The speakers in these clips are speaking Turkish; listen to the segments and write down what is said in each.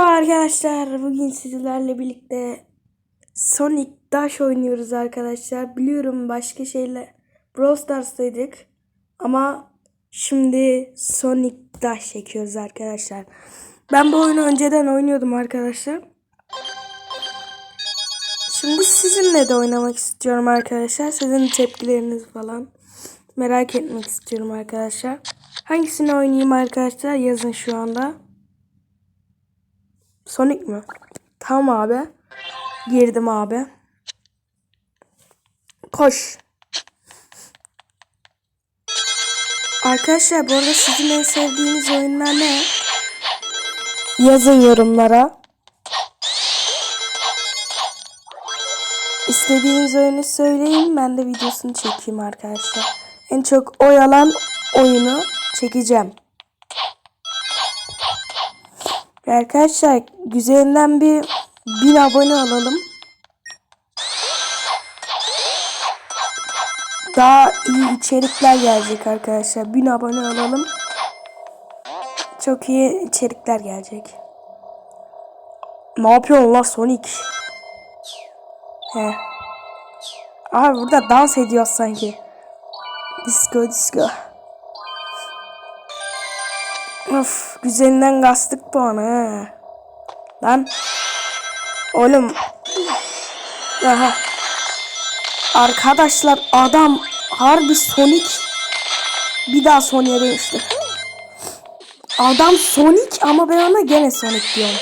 Merhaba arkadaşlar. Bugün sizlerle birlikte Sonic Dash oynuyoruz arkadaşlar. Biliyorum başka şeyle Brawl Stars'taydık. Ama şimdi Sonic Dash çekiyoruz arkadaşlar. Ben bu oyunu önceden oynuyordum arkadaşlar. Şimdi sizinle de oynamak istiyorum arkadaşlar. Sizin tepkileriniz falan merak etmek istiyorum arkadaşlar. Hangisini oynayayım arkadaşlar yazın şu anda. Sonic mi? Tamam abi. Girdim abi. Koş. Arkadaşlar bu arada sizin en sevdiğiniz oyunlar ne? Yazın yorumlara. İstediğiniz oyunu söyleyin ben de videosunu çekeyim arkadaşlar. En çok oy alan oyunu çekeceğim. Ve Arkadaşlar güzelinden bir bin abone alalım. Daha iyi içerikler gelecek arkadaşlar. Bin abone alalım. Çok iyi içerikler gelecek. Ne yapıyorsun la Sonic? He. Abi burada dans ediyor sanki. Disco disco. Of güzelinden kastık puanı he. Lan. Oğlum. Aha. Arkadaşlar adam harbi Sonic. Bir daha Sonic'e dönüştü. Adam Sonic ama ben ona gene Sonic diyorum.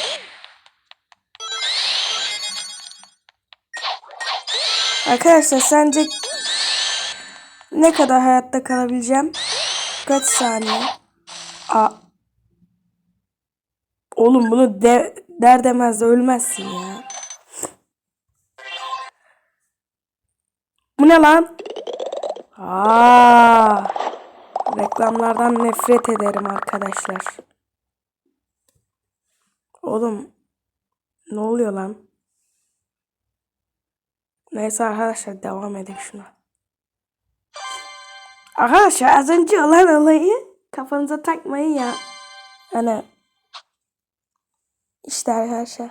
Arkadaşlar sence ne kadar hayatta kalabileceğim? Kaç saniye? Aa. Oğlum bunu de, der demez de ölmezsin ya. Bu ne lan? Aa. Reklamlardan nefret ederim arkadaşlar. Oğlum ne oluyor lan? Neyse arkadaşlar devam edelim şuna. Arkadaşlar az önce olan olayı kafanıza takmayın ya. Hani işte arkadaşlar.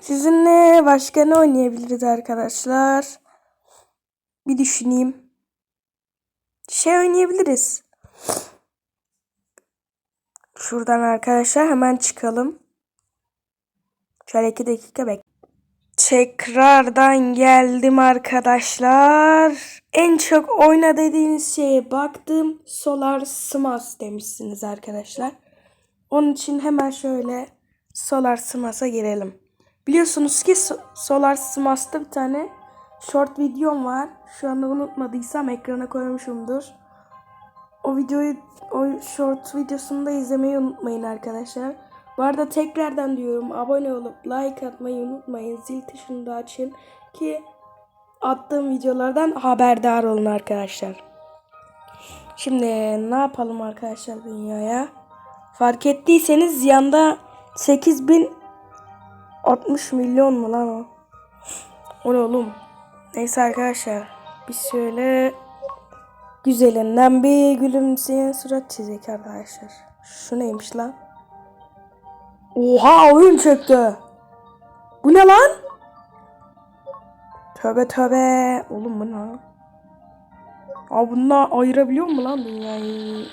Sizinle başka ne oynayabiliriz arkadaşlar? Bir düşüneyim. Şey oynayabiliriz. Şuradan arkadaşlar hemen çıkalım. Şöyle iki dakika bek. Tekrardan geldim arkadaşlar. En çok oyna dediğiniz şeye baktım. Solar Smash demişsiniz arkadaşlar. Onun için hemen şöyle Solar Smash'a girelim. Biliyorsunuz ki So- Solar Smash'ta bir tane short videom var. Şu anda unutmadıysam ekrana koymuşumdur. O videoyu, o short videosunu da izlemeyi unutmayın arkadaşlar. Bu arada tekrardan diyorum abone olup like atmayı unutmayın. Zil tuşunu da açın ki attığım videolardan haberdar olun arkadaşlar. Şimdi ne yapalım arkadaşlar dünyaya? Fark ettiyseniz yanda 8060 milyon mu lan o? O ne oğlum? Neyse arkadaşlar. Biz şöyle güzelinden bir gülümseyen surat çizecek arkadaşlar. Şu neymiş lan? Oha oyun çöktü. Bu ne lan? Tövbe tövbe. Oğlum bu ne? Aa bununla ayırabiliyor mu lan dünyayı?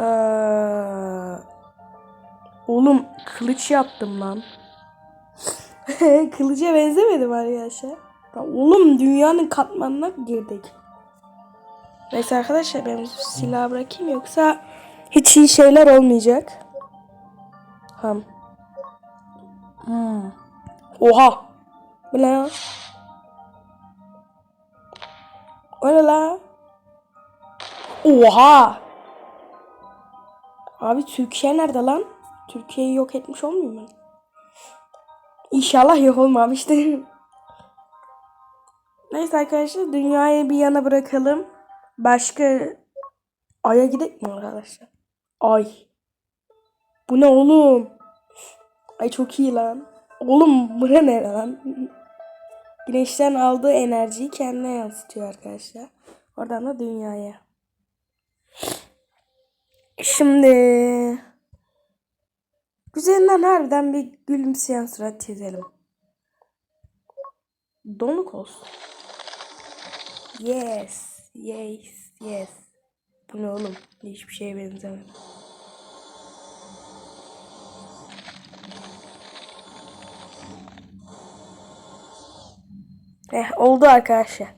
Ee, oğlum kılıç yaptım lan. Kılıca benzemedim arkadaşlar. Ya oğlum dünyanın katmanına girdik. Neyse arkadaşlar ben silah bırakayım yoksa hiç iyi şeyler olmayacak. Ham. Hmm. Oha. Bu ne? O ne la? Oha. Abi Türkiye nerede lan? Türkiye'yi yok etmiş olmuyor mu? İnşallah yok olmamıştır. Neyse arkadaşlar dünyayı bir yana bırakalım. Başka Ay'a gidelim mi arkadaşlar? Ay. Bu ne oğlum? Ay çok iyi lan. Oğlum bu ne lan? Güneşten aldığı enerjiyi kendine yansıtıyor arkadaşlar. Oradan da dünyaya. Şimdi Üzerinden harbiden bir gülümseyen surat çizelim. Donuk olsun. Yes. Yes. Yes. Bu ne oğlum? Hiçbir şeye benzemez. Eh oldu arkadaşlar.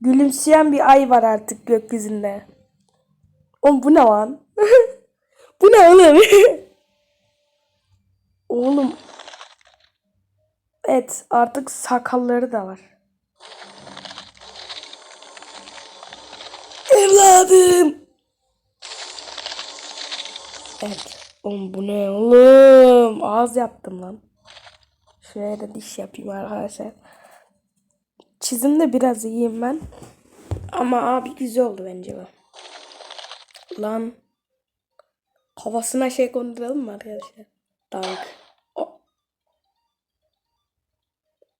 Gülümseyen bir ay var artık gökyüzünde. Oğlum bu ne lan? bu ne oğlum? oğlum. Evet artık sakalları da var. Evladım. Evet. Oğlum bu ne oğlum? Ağız yaptım lan. Şuraya da diş yapayım arkadaşlar. Çizimde biraz iyiyim ben. Ama abi güzel oldu bence bu. Lan. Havasına şey konduralım mı arkadaşlar? Dank. O-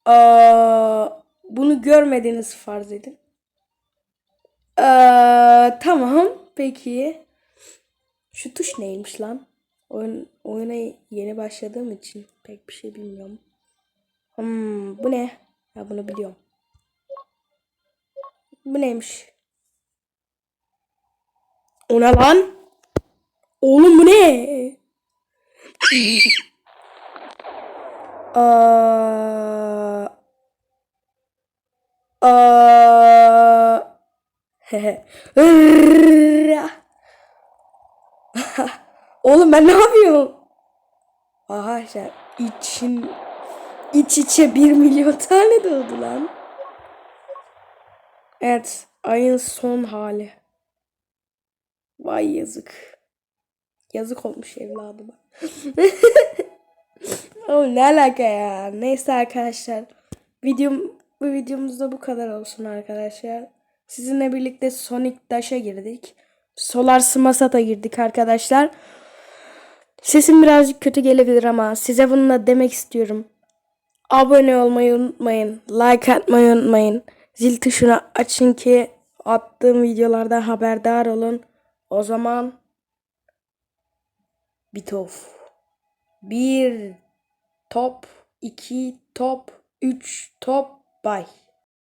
Aa, bunu görmediğiniz farz edin. Aa, tamam. Peki. Şu tuş neymiş lan? Oyun, oyuna yeni başladığım için pek bir şey bilmiyorum. Hmm, bu ne? Ya bunu biliyorum. Bu neymiş? O ne lan? Oğlum bu ne? Aa, Oğlum ben ne yapıyorum? Arkadaşlar için iç içe bir milyon tane doğdu lan. Evet ayın son hali. Vay yazık. Yazık olmuş evladıma. Oğlum ne alaka ya. Neyse arkadaşlar. Videom, bu videomuzda bu kadar olsun arkadaşlar. Sizinle birlikte Sonic Dash'a girdik. Solar Smasat'a girdik arkadaşlar. Sesim birazcık kötü gelebilir ama size bunu da demek istiyorum. Abone olmayı unutmayın. Like atmayı unutmayın. Zil tuşunu açın ki attığım videolardan haberdar olun. O zaman bitof. Bir top, iki top, üç top, bay.